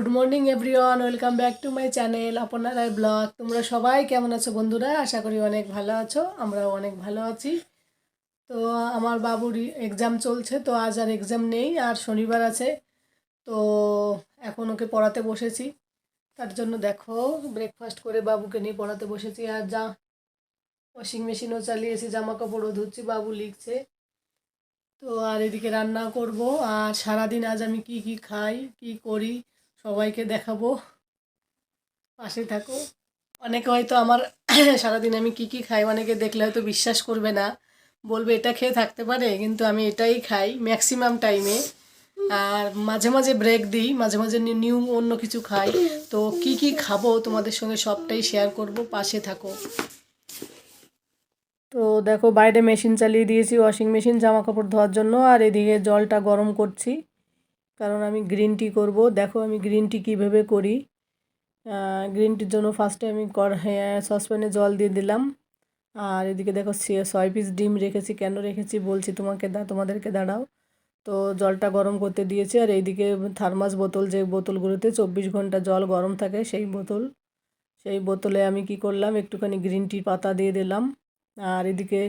Good morning everyone, welcome back to my channel আপনারা blog. তোমরা সবাই কেমন আছো বন্ধুরা? আশা করি অনেক ভালো আছো, আমরাও অনেক ভালো আছি। তো আমার বাবুর এক্সাম চলছে, তো আজ আর এক্সাম নেই, আর শনিবার আছে, তো এখন ওকে পড়াতে বসেছি। তার জন্য দেখো ব্রেকফাস্ট করে বাবুকে নিয়ে পড়াতে বসেছি, আর যা ওয়াশিং মেশিনও চালিয়েছি জামা কাপড়ও ধুচ্ছি, বাবু লিখছে। তো আর এদিকে রান্না করব, আর সারাদিন আজ আমি কি কি খাই, কি করি সবাইকে দেখাবো। পাশে থাকো। অনেকে হয়তো আমার সারাদিন আমি কি কি খাই, অনেকে দেখলে হয়তো বিশ্বাস করবে না। বলবে, এটা খেয়ে থাকতে পারে? কিন্তু আমি এটাই খাই ম্যাক্সিমাম টাইমে আর মাঝে মাঝে ব্রেক দিই, মাঝে মাঝে নিউ অন্য কিছু খাই। তো কি কি খাব তোমাদের সঙ্গে সবটাই শেয়ার করব, পাশে থাকো। তো দেখো, বাইরে মেশিন চালিয়ে দিয়েছি ওয়াশিং মেশিন জামা কাপড় ধোয়ার জন্য। আর এদিকে জলটা গরম করছি। কারণ আমি গ্রিন টি করব। দেখো আমি গ্রিন টি কীভাবে করি। গ্রিন টির জন্য ফার্স্টে আমি সসপ্যানে জল দিয়ে দিলাম। আর এদিকে দেখো ছয় পিস ডিম রেখেছি। কেন রেখেছি বলছি তোমাকে দা, তোমাদেরকে দাঁড়াও। তো জলটা গরম করতে দিয়েছি। আর এইদিকে থার্মাস বোতল, যে বোতলগুলোতে চব্বিশ ঘণ্টা জল গরম থাকে, সেই বোতল। সেই বোতলে আমি কি করলাম, একটুখানি গ্রিন টি পাতা দিয়ে দিলাম। আর এদিকে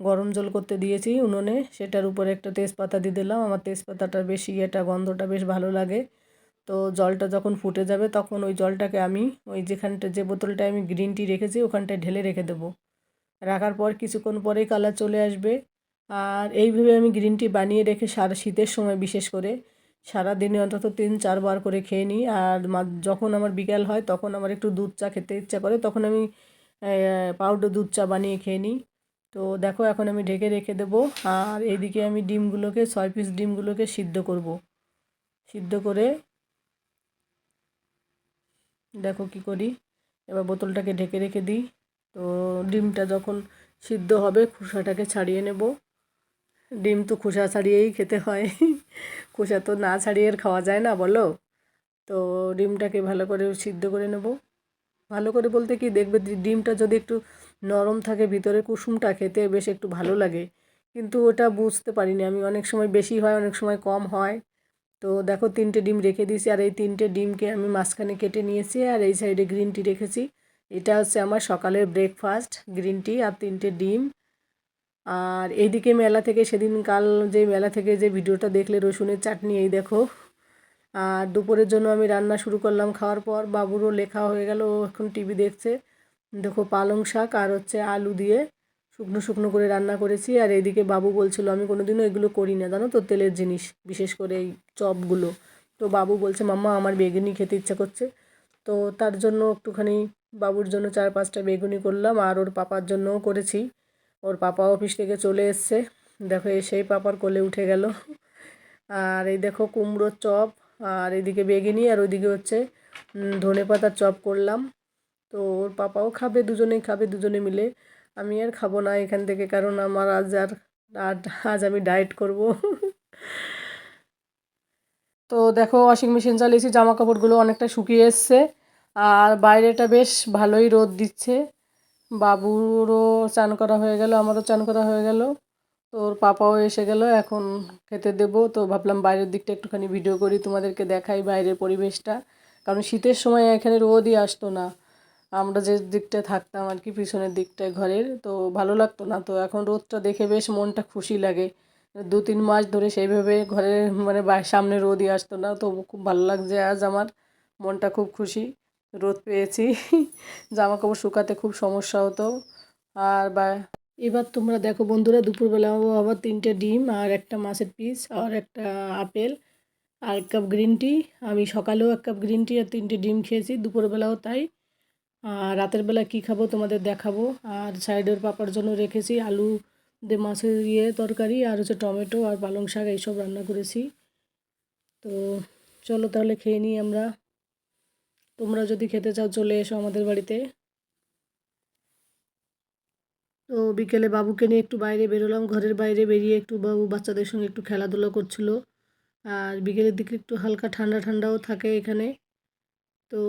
গরম জল করতে দিয়েছি উনুনে। সেটার উপরে একটা তেজপাতা দিয়ে দিলাম। আমার তেজপাতাটা বেশি এটা গন্ধটা বেশ ভালো লাগে। তো জলটা যখন ফুটে যাবে তখন ওই জলটাকে আমি ওই যেখানটা যে বোতলটায় আমি গ্রিন টি রেখেছি ওখানটায় ঢেলে রেখে দেবো। রাখার পর কিছুক্ষণ পরেই কালার চলে আসবে। আর এইভাবে আমি গ্রিন টি বানিয়ে রেখে সারা শীতের সময় বিশেষ করে সারা দিনে অন্তত তিন চারবার করে খেয়ে নিই। আর যখন আমার বিকাল হয় তখন আমার একটু দুধ চা খেতে ইচ্ছা করে তখন আমি পাউডার দুধ চা বানিয়ে খেয়ে নিই। তো দেখো এখন আমি ঢেকে রেখে দেবো, আর এইদিকে আমি ডিমগুলোকে, ছয় পিস ডিমগুলোকে সিদ্ধ করব। সিদ্ধ করে দেখো কি করি। এবার বোতলটাকে ঢেকে রেখে দিই। তো ডিমটা যখন সিদ্ধ হবে, খোসাটাকে ছাড়িয়ে নেব। ডিম তো খোসা ছাড়িয়েই খেতে হয়। খোসা তো না ছাড়িয়ে আর খাওয়া যায় না, বলো? তো ডিমটাকে ভালো করে সিদ্ধ করে নেব। ভালো করে বলতে কি, দেখবে ডিমটা যদি একটু নরম থাকে, ভিতরে কুসুমটা খেতে বেশ একটু ভালো লাগে। কিন্তু ওটা বুঝতে পারিনি আমি। অনেক সময় বেশি হয়, অনেক সময় কম হয়। তো দেখো, তিনটে ডিম রেখে দিয়েছি আর এই তিনটে ডিমকে আমি মাঝখানে কেটে নিয়েছি আর এই সাইডে গ্রিন টি রেখেছি। এটা হচ্ছে আমার সকালের ব্রেকফাস্ট গ্রিন টি আর তিনটে ডিম। আর এইদিকে মেলা থেকে সেদিন কাল যে মেলা থেকে যে ভিডিওটা দেখলে রসুনের চাটনি, এই দেখো। আর দুপুরের জন্য আমি রান্না শুরু করলাম, খাওয়ার পর বাবুরও লেখা হয়ে গেল এখন টিভি দেখছে। দেখো পালং শাক আর হচ্ছে আলু দিয়ে শুকনো শুকনো করে রান্না করেছি। আর এইদিকে বাবু বলছিল, আমি কোনো দিনও এগুলো করি না। জানো তো, তেলের জিনিস, বিশেষ করে এই চপগুলো। তো বাবু বলছে, মাম্মা, আমার বেগুনি খেতে ইচ্ছা করছে। তো তার জন্য একটুখানি বাবুর জন্য চার পাঁচটা বেগুনি করলাম আর ওর পাপার জন্যও করেছি। ওর পাপা অফিস থেকে চলে এসছে। দেখো সেই পাপার কোলে উঠে গেল। আর এই দেখো কুমড়োর চপ, আর এদিকে বেগুনি, আর ওইদিকে হচ্ছে ধনে পাতার চপ করলাম। তো ওর পাপাও খাবে, দুজনেই খাবে, দুজনে মিলে। আমি আর খাব না এখান থেকে, কারণ আমার আজ আর আজ আমি ডায়েট করব। তো দেখো ওয়াশিং মেশিন চালিয়েছি জামা কাপড়গুলো অনেকটা শুকিয়ে এসছে। আর বাইরেটা বেশ ভালোই রোদ দিচ্ছে। বাবুরও চান করা হয়ে গেল, আমারও চান করা হয়ে গেল। তো ওর পাপাও এসে গেল, এখন খেতে দেবো। তো ভাবলাম বাইরের দিকটা একটুখানি ভিডিও করি, তোমাদেরকে দেখাই বাইরের পরিবেশটা। কারণ শীতের সময় এখানে রোদই আসতো না। আমরা যে দিকটায় থাকতাম আর কি, পিছনের দিকটায় ঘরের, তো ভালো লাগতো না। তো এখন রোদটা দেখে বেশ মনটা খুশি লাগে। দু তিন মাস ধরে সেইভাবে ঘরের মানে সামনে রোদই আসতো না, তো খুব ভালো লাগছে আজ আমার। মনটা খুব খুশি, রোদ পেয়েছি। জামা কাপড় শুকাতে খুব সমস্যা হতো। আর বা, এবার তোমরা দেখো বন্ধুরা, দুপুরবেলা আবার তিনটে ডিম আর একটা মাছের পিস আর একটা আপেল আর এক কাপ গ্রিন টি। আমি সকালেও এক কাপ গ্রিন টি আর তিনটে ডিম খেয়েছি, দুপুরবেলাও তাই। রাতের বেলা কী খাব তোমাদের দেখাবো। আর সাইডের পাপার জন্য রেখেছি আলু দিয়ে মাছের ইয়ে তরকারি, আর হচ্ছে টমেটো আর পালং শাক, এইসব রান্না করেছি। তো চলো তাহলে খেয়ে নিই আমরা। তোমরা যদি খেতে চাও চলে এসো আমাদের বাড়িতে। তো বিকেলে বাবুকে নিয়ে একটু বাইরে বেরোলাম, ঘরের বাইরে বেরিয়ে একটু বাবু বাচ্চাদের সঙ্গে একটু খেলাধুলা করছিল। আর বিকেলের দিকে একটু হালকা ঠান্ডা ঠান্ডাও থাকে এখানে। তো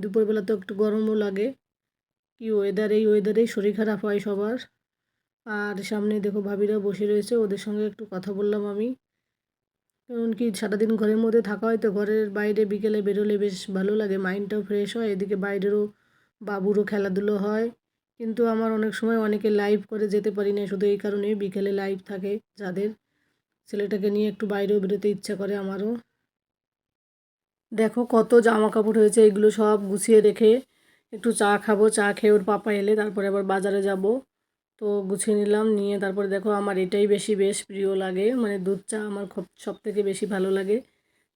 দুপুরবেলা তো একটু গরমও লাগে। কি ওয়েদার এই ওয়েদারেই শরীর খারাপ হয় সবার। আর সামনে দেখো ভাবিরা বসে রয়েছে, ওদের সঙ্গে একটু কথা বললাম আমি। কারণ কি সারাদিন ঘরের মধ্যে থাকা হয় তো ঘরের বাইরে বিকেলে বেরোলে বেশ ভালো লাগে মাইন্ডটাও ফ্রেশ হয়। এদিকে বাইরেরও বাবুরও খেলাধুলো হয়। কিন্তু আমার অনেক সময় অনেকে লাইভ করে যেতে পারি না, শুধু এই কারণেই বিকেলে লাইভ থাকে যাদের। ছেলেটাকে নিয়ে একটু বাইরেও বেরোতে ইচ্ছা করে আমারও। দেখো কত জামা কাপড় হয়েছে, এগুলো সব গুছিয়ে রেখে একটু চা খাব, চা খেয়ে ওর পাপা এলে তারপরে আবার বাজারে যাব। তো গুছিয়ে নিলাম, নিয়ে তারপরে দেখো আমার এটাই বেশি বেশ প্রিয় লাগে মানে দুধ চা আমার খুব সব থেকে বেশি ভালো লাগে।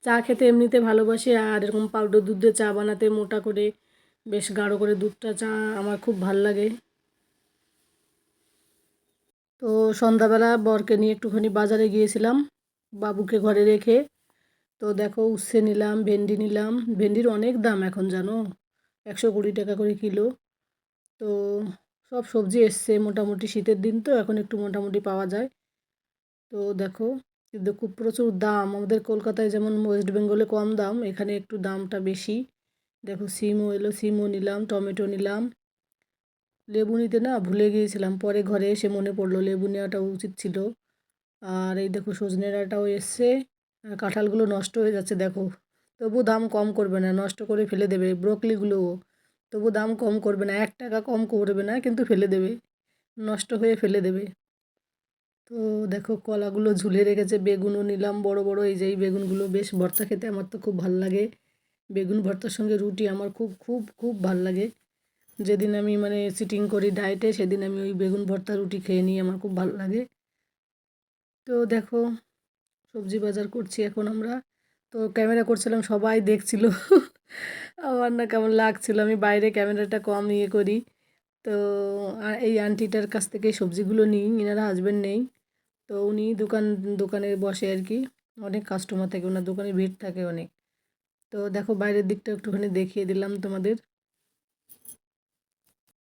চা খেতে এমনিতে ভালোবাসি, আর এরকম পাউডার দুধ দিয়ে চা বানাতে মোটা করে বেশ গাঢ় করে দুধটা চা আমার খুব ভালো লাগে। তো সন্ধ্যাবেলা বরকে নিয়ে একটুখানি বাজারে গিয়েছিলাম, বাবুকে ঘরে রেখে। তো দেখো উচ্ছে নিলাম, ভেন্ডি নিলাম। ভেন্ডির অনেক দাম এখন, জানো? একশো কুড়ি টাকা করে কিলো। তো সব সবজি এসছে মোটামুটি শীতের দিন তো, এখন একটু মোটামুটি পাওয়া যায়। তো দেখো, কিন্তু খুব প্রচুর দাম। আমাদের কলকাতায় যেমন ওয়েস্ট বেঙ্গলে কম দাম, এখানে একটু দামটা বেশি। দেখো সিমও এলো, সিমও নিলাম, টমেটো নিলাম। লেবু নিতে না ভুলে গিয়েছিলাম, পরে ঘরে এসে মনে পড়ল, লেবু নেওয়াটা উচিত ছিল। আর এই দেখো সজনে ডাঁটাও এসছে। কাঁঠালগুলো নষ্ট হয়ে যাচ্ছে, দেখো। তবু দাম কম করবে না, নষ্ট করে ফেলে দেবে ব্রকলিগুলোও। তবু দাম কম করবে না, এক টাকা কম করবে না, কিন্তু ফেলে দেবে, নষ্ট হয়ে ফেলে দেবে। তো দেখো, কলাগুলো ঝুলে রেখেছে, বেগুনও নিলাম, বড় বড়, এই যে বেগুনগুলো, বেশ ভর্তা খেতে আমার তো খুব ভালো লাগে। বেগুন ভর্তার সঙ্গে রুটি আমার খুব খুব খুব ভালো লাগে। যেদিন আমি মানে সিটিং করি ডায়েটে সেদিন আমি ওই বেগুন ভর্তা, রুটি খেয়ে নিই আমার খুব ভালো লাগে। তো দেখো সবজি বাজার করছি এখন আমরা। তো ক্যামেরা করছিলাম, সবাই দেখছিল। আমার না কেমন লাগছিল, আমি বাইরে ক্যামেরাটা কম ইয়ে করি। তো এই আন্টিটার কাছ থেকে সবজিগুলো নিই এনারা হাজব্যান্ড নেই। তো উনি দোকান, দোকানে বসে আর কি। অনেক কাস্টমার থাকে, ওনার দোকানে ভিড় থাকে অনেক। তো দেখো, বাইরের দিকটা একটুখানি দেখিয়ে দিলাম তোমাদের।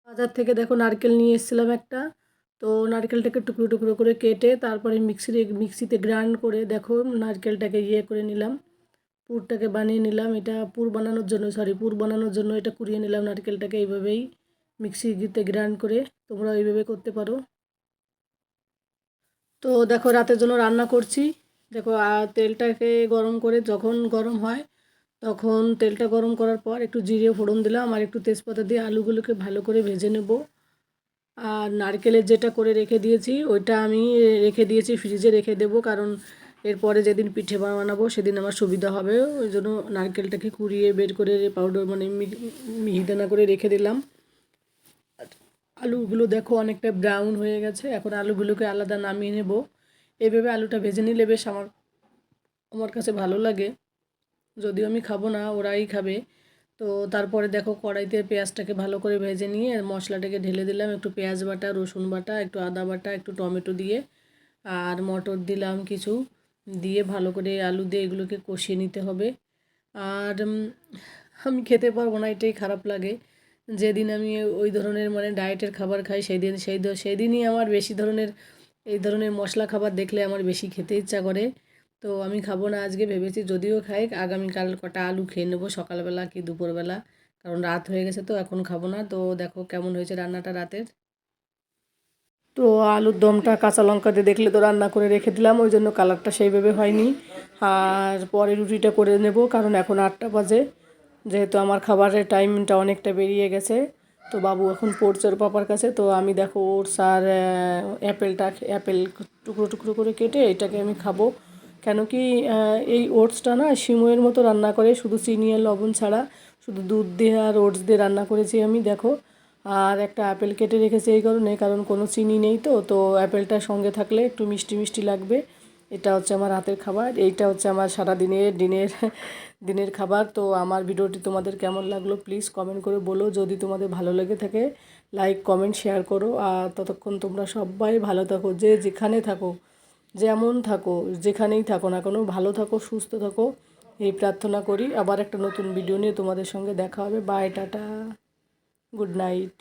বাজার থেকে দেখো, নারকেল নিয়ে এসেছিলাম একটা। তো নারকেলটাকে টুকরো টুকরো করে কেটে তারপরে মিক্সিতে মিক্সিতে গ্রাইন্ড করে দেখো নারকেলটাকে ইয়ে করে নিলাম। পুরটাকে বানিয়ে নিলাম। এটা পুর বানানোর জন্য সরি পুর বানানোর জন্য এটা কুড়িয়ে নিলাম নারকেলটাকে এইভাবেই মিক্সিতে গ্রাইন্ড করে। তোমরা এইভাবে করতে পারো। তো দেখো রাতের জন্য রান্না করছি। দেখো তেলটাকে গরম করে যখন গরম হয়, তখন তেলটা গরম করার পর একটু জিরে ফোড়ন দিলাম আর একটু তেজপাতা দিয়ে আলুগুলোকে ভালো করে ভেজে নেব। আর নারকেলের যেটা করে রেখে দিয়েছি, ওইটা আমি রেখে দিয়েছি, ফ্রিজে রেখে দেবো, কারণ এরপরে যেদিন পিঠে বানাবো সেদিন আমার সুবিধা হবে, ওই জন্য নারকেলটাকে কুড়িয়ে বের করে পাউডার মানে মিহিদানা করে রেখে দিলাম। আলুগুলো দেখো অনেকটা ব্রাউন হয়ে গেছে, এখন আলুগুলোকে আলাদা নামিয়ে নেব। এইভাবে আলুটা ভেজে নিলে বেশ আমার আমার কাছে ভালো লাগে। যদিও আমি খাব না, ওরাই খাবে। তো তারপরে দেখো কড়াইতে পেঁয়াজটাকে ভালো করে ভেজে নিয়ে মশলাটাকে ঢেলে দিলাম, একটু পেঁয়াজ বাটা, রসুন বাটা, একটু আদা বাটা, একটু টমেটো দিয়ে আর মটর দিলাম কিছু দিয়ে ভালো করে আলু দিয়ে এগুলোকে কষিয়ে নিতে হবে। আর আমি খেতে পারব না, এটাই খারাপ লাগে। যেদিন আমি ওই ধরনের মানে ডায়েটের খাবার খাই সেই দিন সেই সেই দিনই আমার বেশি ধরনের, এই ধরনের মশলা খাবার দেখলে আমার বেশি খেতে ইচ্ছা করে। তো আমি খাব না আজকে ভেবেছি যদিও খাই, আগামীকাল কটা আলু খেয়ে নেব সকালবেলা কি দুপুরবেলা। কারণ রাত হয়ে গেছে তো, এখন খাব না। তো দেখো কেমন হয়েছে রান্নাটা রাতের। তো আলুর দমটা কাঁচা লঙ্কা দিয়ে দেখলে তো রান্না করে রেখে দিলাম, ওই জন্য কালারটা সেইভাবে হয়নি। আর পরে রুটিটা করে নেব, কারণ এখন আটটা বাজে। যেহেতু আমার খাবারের টাইমটা অনেকটা বেরিয়ে গেছে, তো বাবু এখন পড়ছে ওর পাপার কাছে। তো আমি দেখো ওটস আর অ্যাপেলটা, অ্যাপেল টুকরো টুকরো করে কেটে এটাকে আমি খাব। কেন কি এই ওটসটা না সিময়ের মতো রান্না করে, শুধু চিনি আর লবণ ছাড়া। শুধু দুধ দিয়ে আর ওটস দিয়ে রান্না করেছি আমি, দেখো। আর একটা অ্যাপেল কেটে রেখেছি এই কারণে, কারণ কোনো চিনি নেই তো তো অ্যাপেলটা সঙ্গে থাকলে একটু মিষ্টি মিষ্টি লাগবে। এটা হচ্ছে আমার হাতের খাবার, এইটা হচ্ছে আমার সারা দিনের দিনের দিনের খাবার। তো আমার ভিডিওটি তোমাদের কেমন লাগল প্লিজ কমেন্ট করে বলো। যদি তোমাদের ভালো লেগে থাকে লাইক কমেন্ট শেয়ার করো। আর ততক্ষণ তোমরা সবাই ভালো থাকো, যে যেখানে থাকো। যেমন থাকো, যেখানেই থাকো না কোনো, ভালো থাকো, সুস্থ থাকো। এই প্রার্থনা করি। আবার একটা নতুন ভিডিও নিয়ে তোমাদের সঙ্গে দেখা হবে। By tata. Good night